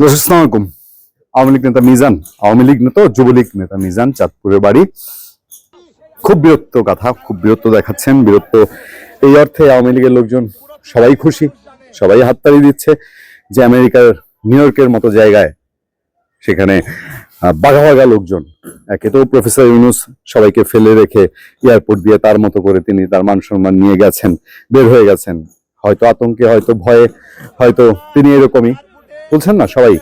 আসসালামু আলাইকুম। আওয়ামী লীগ নেতা মিজান, আওয়ামী লীগ নেতা যুবলীগ নেতা মিজান চাঁদপুরের বাড়ি। খুব বিরক্ত কথা, খুব বিরক্ত দেখাচ্ছেন, বিরক্ত এই অর্থে আওয়ামী লীগের লোকজন সবাই খুশি, সবাই হাততালি দিচ্ছে যে আমেরিকার, নিউ ইয়র্কের মতো জায়গায় সেখানে বাঘা বাঘা লোকজন। একে তো প্রফেসর ইউনুস সবাইকে ফেলে রেখে এয়ারপোর্ট দিয়ে তার মতো করে তিনি তার মান সম্মান নিয়ে গেছেন, বের হয়ে গেছেন। হয়তো আতঙ্কে, হয়তো ভয়ে, হয়তো তিনি এরকমই। বলছেন না সবাই?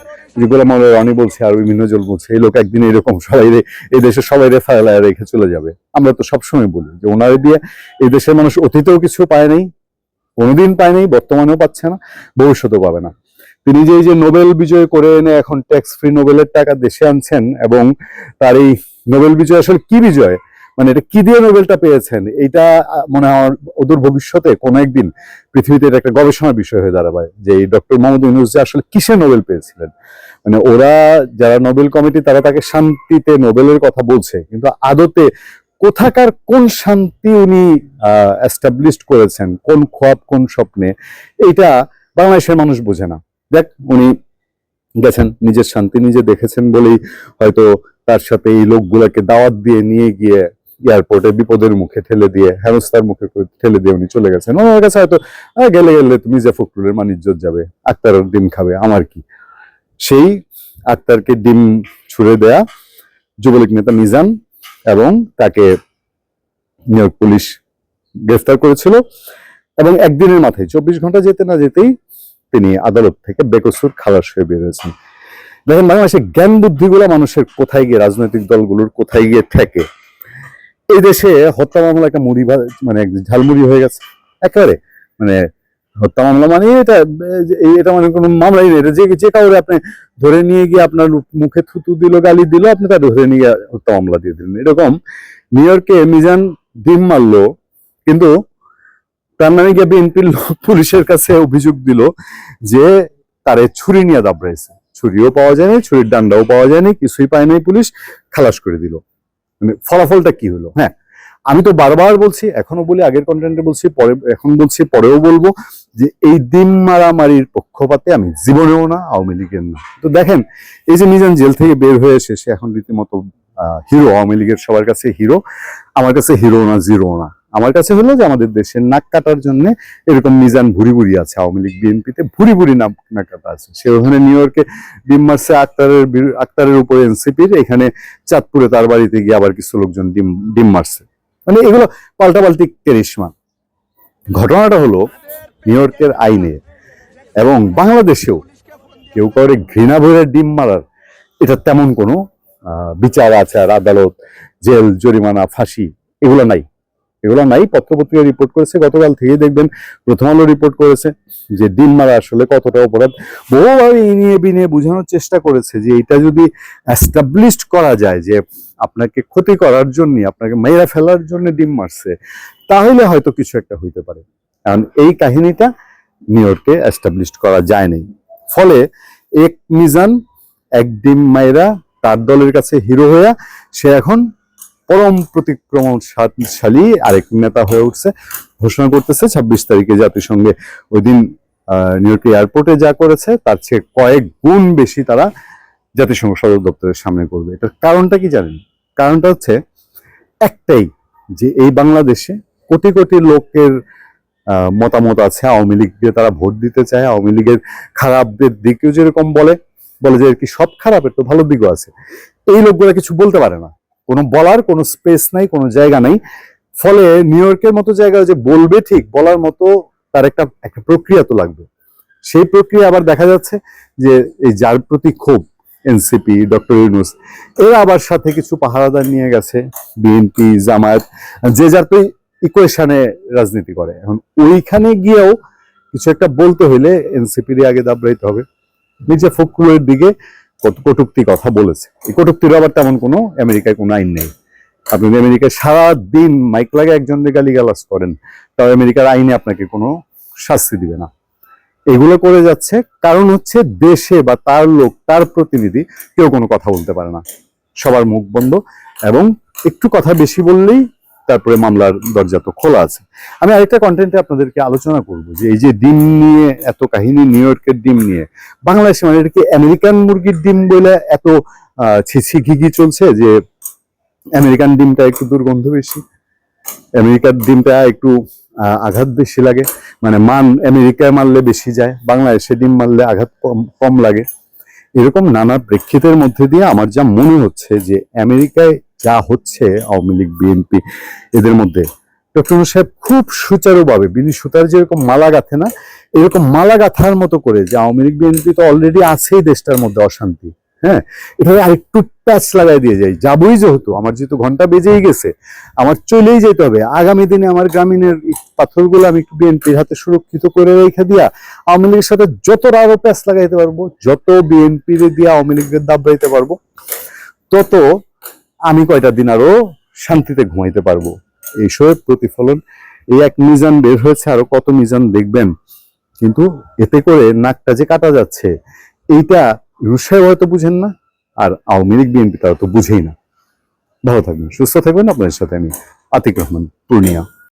গোলাম মাওলা রনি বলছে আর বিভিন্ন জন বলছে, এই লোক একদিন এরকম সবাই এই দেশে সবাই রে ফায়লায় রেখে চলে যাবে। আমরা তো সবসময় বলি যে ওনারে দিয়ে এই দেশের মানুষ অতীতেও কিছু পায় নাই, কোনোদিন পায় নাই, বর্তমানেও পাচ্ছে না, ভবিষ্যতেও পাবে না। তিনি যে এই যে নোবেল বিজয় করে এনে এখন ট্যাক্স ফ্রি নোবেলের টাকা দেশে আনছেন এবং তার এই নোবেল বিজয় আসলে কি বিজয়? মানে এটা কি দিয়ে নোবেলটা পেয়েছেন? এইটা মনে হয় অদূর ভবিষ্যতে কোনো একদিন পৃথিবীতে এটা একটা গবেষণার বিষয় হয়ে দাঁড়াবে যে এই ডক্টর মোহাম্মদ ইউনুস যে আসলে কিসে নোবেল পেয়েছিলেন। মানে ওরা যারা নোবেল কমিটি, তারা তাকে শান্তিতে নোবেলের কথা বলছে, কিন্তু আদতে কোথাকার কোন শান্তি উনি এস্টাবলিশ করেছেন, কোন খোয়াব কোন স্বপ্নে, এইটা বাংলাদেশের মানুষ বোঝে না। দেখ, উনি গেছেন, নিজের শান্তি নিজে দেখেছেন বলেই হয়তো তার সাথে এই লোকগুলাকে দাওয়াত দিয়ে নিয়ে গিয়ে এয়ারপোর্টে বিপদের মুখে ঠেলে দিয়ে, হেনস্থার মুখে ঠেলে দিয়ে উনি চলে গেছেন। ওনার কাছে হয়তো গেলে গেলে তুমি যে ফখরুলের মান ইজ্জত যাবে আক্তার ডিম খাবে, আমার কি? সেই আক্তারকে ডিম ছুড়ে দেয়া যুবলীগ নেতা মিজান এবং তাকে নিউ পুলিশ গ্রেফতার করেছিল এবং একদিনের মাথায়, চব্বিশ ঘণ্টা যেতে না যেতেই তিনি আদালত থেকে বেকসুর খালাস হয়ে বেরিয়েছেন দেখেন বাংলাদেশের জ্ঞান বুদ্ধিগুলো মানুষের কোথায় গিয়ে, রাজনৈতিক দলগুলোর কোথায় গিয়ে ঠেকে? এই দেশে হত্যা মামলা একটা মুড়ি মানে ঝালমুড়ি হয়ে গেছে। একেবারে মানে হত্যা মামলা মানে এটা এটা মানে কোনো মামলাই নেই। এটা যে যে কাউরে আপনি ধরে নিয়ে গিয়ে আপনার মুখে থুতু দিল, গালি দিল, আপনি তা ধরে নিয়ে হত্যা মামলা দিয়ে দিলেন। এরকম নিউ ইয়র্কে মিজান ডিম মারলো, কিন্তু তার নামে গিয়ে বিএনপির পুলিশের কাছে অভিযোগ দিল যে তারে ছুরি নিয়ে দাবড়াইছে। ছুরিও পাওয়া যায়নি, ছুরির ডান্ডাও পাওয়া যায়নি, কিছুই পায় নাই পুলিশ, খালাস করে দিল। মানে ফলাফলটা কি হলো? হ্যাঁ। আমি তো বারবার বলছি এখনও বলি আগের কন্টেন্টে বলছি পরে এখন বলছি পরেও বলব যে এই দিন মারামারির পক্ষপাতে আমি জীবনেও না আওয়ামী লীগের না। তো দেখেন এই যে মিজান জেল থেকে বের হয়ে এসে সে এখন রীতিমতো হিরো আওয়ামী লীগের সবার কাছে হিরো আমার কাছে হিরো না জিরো না। আমার কাছে হলো যে আমাদের দেশের নাক কাটার জন্য এরকম মিজান ভুরি ভুরি আছে, আওয়ামী লীগ, বিএনপিতে ভুরি ভুরি নাক কাটা আছে। সে ওখানে নিউ ইয়র্কে ডিম মারছে আক্তারের আক্তারের উপরে এনসিপির, এখানে চাঁদপুরে তার বাড়িতে গিয়ে আবার কিছু লোকজন ডিম ডিম মারছে। মানে এগুলো পাল্টাপাল্টি কেরিশমা। ঘটনাটা হলো নিউ ইয়র্কের আইনে এবং বাংলাদেশেও কেউ কাউরে ঘৃণা ভরে ডিম মারার, এটা তেমন কোনো বিচার, আচার, আদালত, জেল, জরিমানা, ফাঁসি, এগুলো নাই। এগুলো নাই, পত্রপত্রিকা রিপোর্ট করেছে, গতকাল থেকে দেখবেন প্রথম আলো রিপোর্ট করেছে যে ডিম মারা আসলে কতটা অপরাধ। বহুভাবে এই নিয়ে বিনিয়ে বোঝানোর চেষ্টা করেছে যে এটা যদি এস্টাবলিশড করা যায় যে আপনাকে ক্ষতি করার জন্য, আপনাকে মেয়েরা ফেলার জন্য ডিম মারছে, তাহলে হয়তো কিছু একটা হইতে পারে। কারণ এই কাহিনীটা নিউ ইয়র্কে এস্টাবলিশড করা যায় নাই। ফলে এক মিজান, এক ডিম মায়েরা তার দলের কাছে হিরো হইয়া সে এখন পরম প্রতিক্রমশালী আরেক নেতা হয়ে উঠছে। ঘোষণা করতেছে ছাব্বিশ তারিখে জাতিসংঘে ওই দিন নিউ ইয়র্ক এয়ারপোর্টে যা করেছে, তার চেয়ে কয়েক গুণ বেশি তারা জাতিসংঘ সদর দপ্তরের সামনে করবে। এটার কারণটা কি জানেন? কারণটা হচ্ছে একটাই, যে এই বাংলাদেশে কোটি কোটি লোকের মতামত আছে। আওয়ামী লীগ দিয়ে তারা ভোট দিতে চায়। আওয়ামী লীগের খারাপদের দিকেও যেরকম বলে বলে যে আর কি সব খারাপের তো ভালো দিকও আছে। এই লোকগুলো কিছু বলতে পারে না। কোনো বলার, কোনো স্পেস নাই, কোনো জায়গা নাই। ফলে নিউ ইয়র্কের মতো জায়গায় যে বলবে ঠিক, বলার মতো তার একটা একটা প্রক্রিয়া তো লাগবে। সেই প্রক্রিয়া আবার দেখা যাচ্ছে যে এই যার প্রতি ক্ষোভ এনসিপি ডক্টর ইউনুস এরা আবার সাথে কিছু পাহারাদার নিয়ে গেছে বিএনপি জামায়াত, যে যার তো ইকুয়েশনে রাজনীতি করে। এখন ওইখানে গিয়েও কিছু একটা বলতে হইলে এনসিপির আগে দাবড়াইতে হবে। মির্জা ফখরুলের দিকে কটুক্তি কথা বলেছে। এই কটুক্তির আবার তেমন কোনো আমেরিকায় কোনো আইন নেই। আপনি আমেরিকায় সারা দিন মাইক লাগে একজন গালি গালাজ করেন তাও আমেরিকার আইনে আপনাকে কোনো শাস্তি দিবে না। এগুলো করে যাচ্ছে। কারণ হচ্ছে দেশে বা তার লোক, তার প্রতিনিধি কেউ কোনো কথা বলতে পারে না। সবার মুখ বন্ধ এবং একটু কথা বেশি বললেই তারপরে মামলার দরজা তো খোলা আছে। আমি আরেকটা কন্টেন্টে আপনাদেরকে আলোচনা করব যে এই যে ডিম নিয়ে, এত কাহিনী নিউ ইয়র্কের ডিম নিয়ে বাংলাদেশে মানে এটা কি আমেরিকান মুরগির ডিম বলে এত ছিছি ঘিঘি চলছে যে আমেরিকান ডিমটা একটু দুর্গন্ধ বেশি? আমেরিকার ডিমটা একটু আঘাত বেশি লাগে। মানে মান আমেরিকায় মারলে বেশি যায় বাংলাদেশে ডিম মারলে আঘাত কম কম লাগে। এরকম নানা প্রেক্ষিতের মধ্যে দিয়ে আমার যা মনে হচ্ছে যে আমেরিকায় যা হচ্ছে আওয়ামী লীগ, বিএনপি এদের মধ্যে। ডক্টর সাহেব খুব সুচারুভাবে, বিনি সুতার যেরকম মালা গাঁথে না, এরকম মালা গাঁথার মতো করে যে আওয়ামী লীগ, বিএনপি তো অলরেডি আছেই দেশটার মধ্যে অশান্তি হ্যাঁ? এভাবে আরেকটু প্যাচ লাগাই দিয়ে যাই। যাবই যেহেতু, আমার যেহেতু ঘণ্টা বেজেই গেছে, আমার চলেই যেতে হবে। আগামী দিনে আমার গ্রামীণের পাথরগুলো আমি একটু বিএনপির হাতে সুরক্ষিত করে রেখে দিয়া আওয়ামী লীগের সাথে যতটা আরও প্যাচ লাগাইতে পারব, যত বিএনপি দিয়ে আওয়ামী লীগের দাবাইতে পারব, তত কয়টা দিন আরও শান্তিতে ঘুমাইতে পারব? এইসবের প্রতিফলন, এই এক মিজান বের হয়েছে, আরও কত মিজান দেখবেন। কিন্তু এতে করে নাকটা যে কাটা যাচ্ছে, এইটা রুসায় হয়তো বুঝেন না, আর আওয়ামী লীগ বিএনপি তারা তো বুঝেই না। ভালো থাকবেন, সুস্থ থাকবেন। আপনাদের সাথে আমি আতিক রহমান, পূর্ণিয়া।